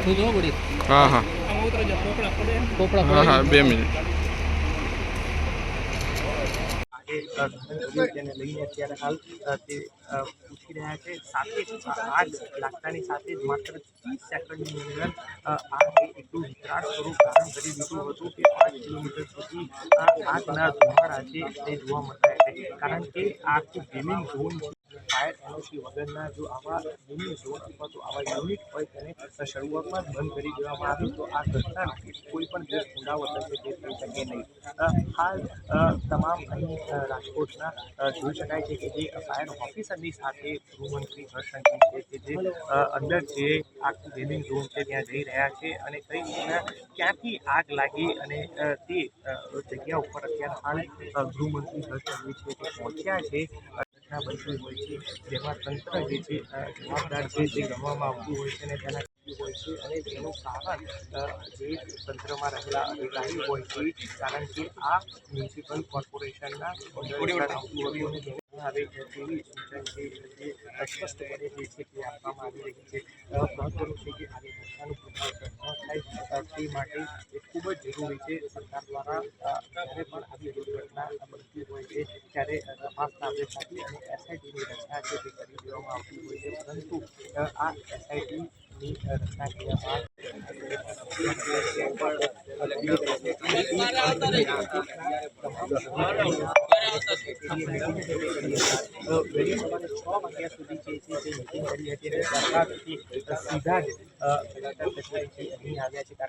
તું જો બડી હા હા પોપડા હા હા બે મિનિટ આજે અ, ઘટના તેને લઈને અત્યારે હાલ અ, તે અ, પૂછી રહ્યા છે સાથે જ આગ લાગતાની સાથે જ માત્ર ત્રીસ સેકન્ડની અંદર અ, આગે એટલું વિકરાળ સ્વરૂપ ધારણ કરી દીધું હતું કે પાંચ કિલોમીટર સુધી આ આગના ધુમાડા છે તે જોવા મળતા છે કારણ કે આ આખું ગેમિંગ ઝોન છે ફાયર એનઓસી વગરના જો આવા ગેમિંગ ઝોન અથવા તો આવા યુનિટ હોય તેને શરૂઆતમાં જ બંધ કરી દેવામાં આવે તો આ ઘટના કોઈ પણ દેશ પુનરાવર્તન છે તે થઈ શકે નહીં. હાલ તમામ અહીં રાજકોટના જોઈ શકાય છે કે જે ફાયર ઓફિસરની સાથે ગૃહમંત્રી હર્ષ છે કે જે અંદર જે આખું ગેમિંગ ઝોન છે ત્યાં જઈ રહ્યા છે અને કઈ રીતના ક્યાંથી આગ લાગી અને તે જગ્યા ઉપર અત્યારે હાલ ગૃહમંત્રી હર્ષ છે તે પહોંચ્યા છે. ઘટના બનતી હોય છે, જેમાં તંત્ર જે છે જવાબદાર છે, જે ગણવામાં આવતું હોય છે અને તેના હોય છે અને તેનું કારણ જે તંત્રમાં રહેલા અધિકારી હોય છે, કારણ કે આ મ્યુનિસિપલ કોર્પોરેશનના આવે તેવી સૂચન જે છે તે આપવામાં આવી રહી છે. મહત્વનું છે કે માટે એ ખૂબ જ જરૂરી છે. સરકાર દ્વારા જ્યારે પણ આવી દુર્ઘટના બનતી હોય છે ત્યારે અ, તપાસ કાબે ચાલી અને એસઆઈટીની રચના છે તે કરી દેવામાં આવતી હોય છે પરંતુ અ, આ એસઆઈટીની રચના કર્યા બાદ વહેલી સવારે છ વાગ્યા સુધી જે છે તે મિટિંગ કરી હતી અને ત્યારબાદ સીધા જ અ, કલેક્ટર કચેરી છે અહીં આવ્યા છે કારણ